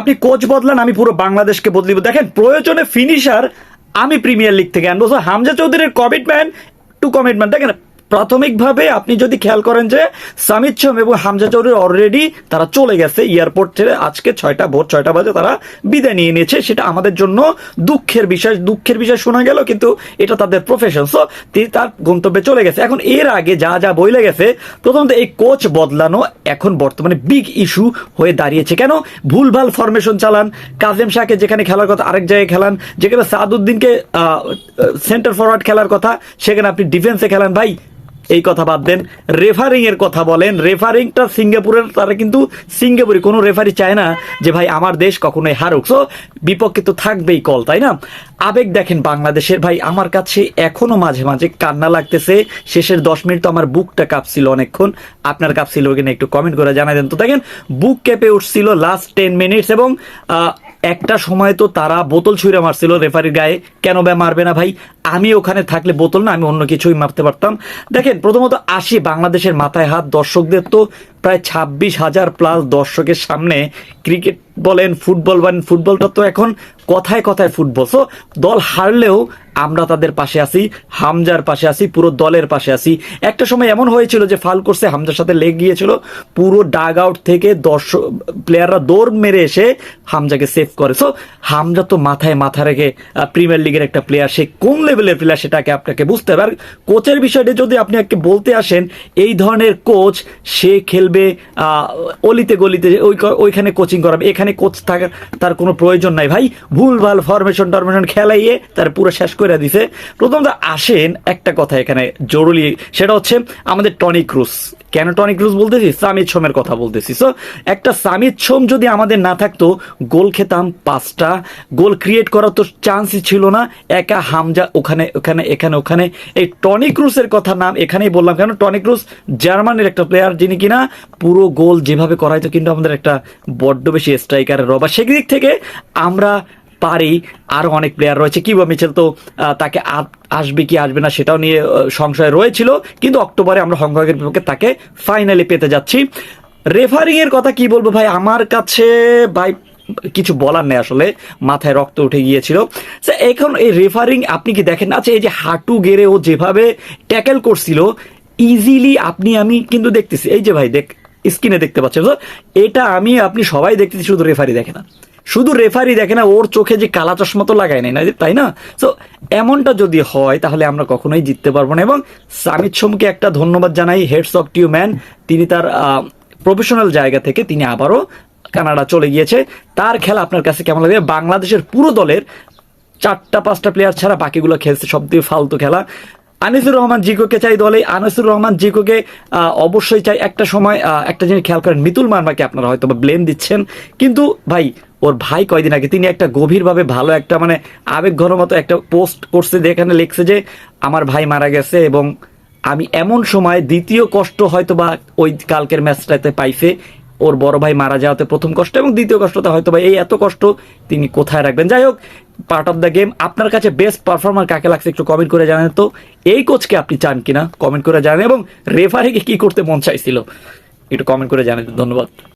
আপনি কোচ বদলান, আমি পুরো বাংলাদেশকে বদলিব দেখেন, প্রয়োজনে ফিনিশার আমি প্রিমিয়ার লিগ থেকে আনব। হামজা চৌধুরীর কমিটমেন্ট টু কমিটমেন্ট দেখেন প্রাথমিকভাবে আপনি যদি খেয়াল করেন যে সামিদ সোম এবং হামজা চৌধুরী অলরেডি তারা চলে গেছে, এয়ারপোর্ট ছেড়ে আজকে ছয়টা, ভোর ছয়টা বাজে তারা বিদায় নিয়ে নিয়েছে। সেটা আমাদের জন্য দুঃখের বিষয় দুঃখের বিষয় শোনা গেল, কিন্তু এটা তাদের প্রফেশন সো তিনি তার গন্তব্যে চলে গেছে। এখন এর আগে যা যা বইলে গেছে, প্রথমত এই কোচ বদলানো এখন বর্তমানে বিগ ইস্যু হয়ে দাঁড়িয়েছে। কেন? ভুলভাল ফরমেশন চালান। কাজেম শাহকে যেখানে খেলার কথা আরেক জায়গায় খেলান, যেখানে সাদউদ্দিনকে সেন্টার ফরওয়ার্ড খেলার কথা, সেখানে আপনি ডিফেন্সে খেলান। ভাই এই কথা বাদ দেন। রেফারিং এর কথা বলেন। রেফারিংটা সিঙ্গাপুরের, তারা কিন্তু সিঙ্গাপুরে কোনো রেফারি চায় না যে, ভাই, আমার দেশ কখনোই হারুক। সো বিপক্ষে তো থাকবেই কল, তাই না? আবেগ দেখেন বাংলাদেশের, ভাই, আমার কাছে এখনও মাঝে মাঝে কান্না লাগতেছে। শেষের দশ মিনিট তো আমার বুকটা কাঁপছিল অনেকক্ষণ। আপনার কাঁপছিল কিনা একটু কমেন্ট করে জানাই দেন। তো দেখেন, বুক কেঁপে উঠছিল লাস্ট টেন মিনিটস এবং একটা সময় তো তারা বোতল ছুঁড়ে মারছিল রেফারির গায়ে। কেন ব্যা মারবে না ভাই? আমি ওখানে থাকলে বোতল না, আমি অন্য কিছুই মারতে পারতাম। দেখেন, প্রথমত আসি বাংলাদেশের মাথায় হাত, দর্শকদের তো প্রায় ছাব্বিশ হাজার প্লাস দর্শকের সামনে ক্রিকেট বলেন, ফুটবল বলেন, ফুটবলটা তো এখন কথায় কথায় ফুটবল। সো দল হারলেও আমরা তাদের পাশে আছি, হামজার পাশে আছি, পুরো দলের পাশে আছি। একটা সময় এমন হয়েছিল যে ফাল করছে, হামজার সাথে লেগ গিয়েছিল, পুরো ডাগ আউট থেকে দর্শক, প্লেয়াররা দৌড় মেরে এসে হামজাকে সেভ করে। সো হামজা তো মাথায় মাথা রেখে প্রিমিয়ার লিগের একটা প্লেয়ার সে কোন লেভেলের প্লেয়ার সেটাকে আপনাকে বুঝতে হবে। আর কোচের বিষয়টা যদি আপনি আজকে বলতে আসেন, এই ধরনের কোচ সে খেলবে অলিতে গলিতে ওই ওইখানে কোচিং করাবে। এখানে কোচ থাকার তার কোনো প্রয়োজন নাই ভাই। ভুল, ভালো ফরমেশন টরমেশন খেলাইয়ে তার পুরো শেষ করে দিছে। প্রথমত আসেন, একটা কথা এখানে জরুরি, সেটা হচ্ছে আমাদের টনি ক্রুজ। কেন টনি ক্রুজ বলতেছি? সামিদ সোমের কথা বলতেছি। সো একটা সামিদ সোম যদি আমাদের না থাকতো, গোল খেতাম পাঁচটা। গোল ক্রিয়েট করার তো চান্সই ছিল না। একা হামজা ওখানে ওখানে, এখানে, ওখানে। এই টনি ক্রুজের কথা নাম এখানেই বললাম, কেন? টনি ক্রুজ জার্মানির একটা প্লেয়ার যিনি কিনা পুরো গোল যেভাবে করাইতো কিন্তু আমাদের একটা বড্ড বেশি স্ট্রাইকারের রবা। সেদিক থেকে আমরা পারি, আরও অনেক প্লেয়ার রয়েছে। কিবা মিচেল তো তাকে আসবে কি আসবে না সেটাও নিয়ে সংশয় রয়েছিল। কিন্তু অক্টোবরে আমরা হংকংয়ের বিপক্ষে তাকে ফাইনালি পেতে যাচ্ছি। রেফারিং এর কথা কি বলব ভাই? আমার কাছে ভাই কিছু বলার নেই আসলে, মাথায় রক্ত উঠে গিয়েছিল। এখন এই রেফারিং আপনি কি দেখেন? আচ্ছা এই যে হাঁটু গেড়ে ও যেভাবে ট্যাকেল করছিল ইজিলি আপনি, আমি কিন্তু দেখতেছি। এই যে ভাই, দেখ স্ক্রিনে দেখতে পাচ্ছেন। তো এটা আমি, আপনি সবাই দেখতেছি, শুধু রেফারি দেখে না। শুধু রেফারি দেখে না, ওর চোখে যে কালা চশমা তো লাগায় নাই না তাই না? তো এমনটা যদি হয়, তাহলে আমরা কখনোই জিততে পারব না। এবং সামিদ সোমকে একটা ধন্যবাদ জানাই হেডস অফ টিউ ম্যান তিনি তার প্রফেশনাল জায়গা থেকে তিনি আবারও কানাডা চলে গিয়েছে। তার খেলা আপনার কাছে কেমন লাগে বাংলাদেশের পুরো দলের চারটা, পাঁচটা প্লেয়ার ছাড়া বাকিগুলো খেলছে সব দিয়ে ফালতু খেলা। আনিসুর রহমান জিকোকে চাই দলে। আনিসুর রহমান জিকোকে অবশ্যই চাই। একটা সময় একটা জিনিস খেয়াল করেন, মিতুল মার্মাকে আপনারা হয়তো ব্লেম দিচ্ছেন। কিন্তু ভাই, ওর ভাই কয়দিন আগে, তিনি একটা গভীরভাবে ভালো একটা মানে আবেগ ঘন মতো একটা পোস্ট করছে যেখানে লিখছে যে, আমার ভাই মারা গেছে এবং আমি এমন সময় দ্বিতীয় কষ্ট হয়তো বা ওই কালকের ম্যাচটাতে পাইছে। ওর বড় ভাই মারা যাওয়াতে প্রথম কষ্ট এবং দ্বিতীয় কষ্টতে হয়তো ভাই এই এত কষ্ট তিনি কোথায় রাখবেন? যাই হোক পার্ট অফ দ্য গেম আপনার কাছে বেস্ট পারফর্মার কাকে লাগছে একটু কমেন্ট করে জানেন তো। এই কোচকে আপনি চান কিনা? কমেন্ট করে জানেন এবং রেফারিকে কি করতে মন চাইছিল? একটু কমেন্ট করে জানেন, ধন্যবাদ।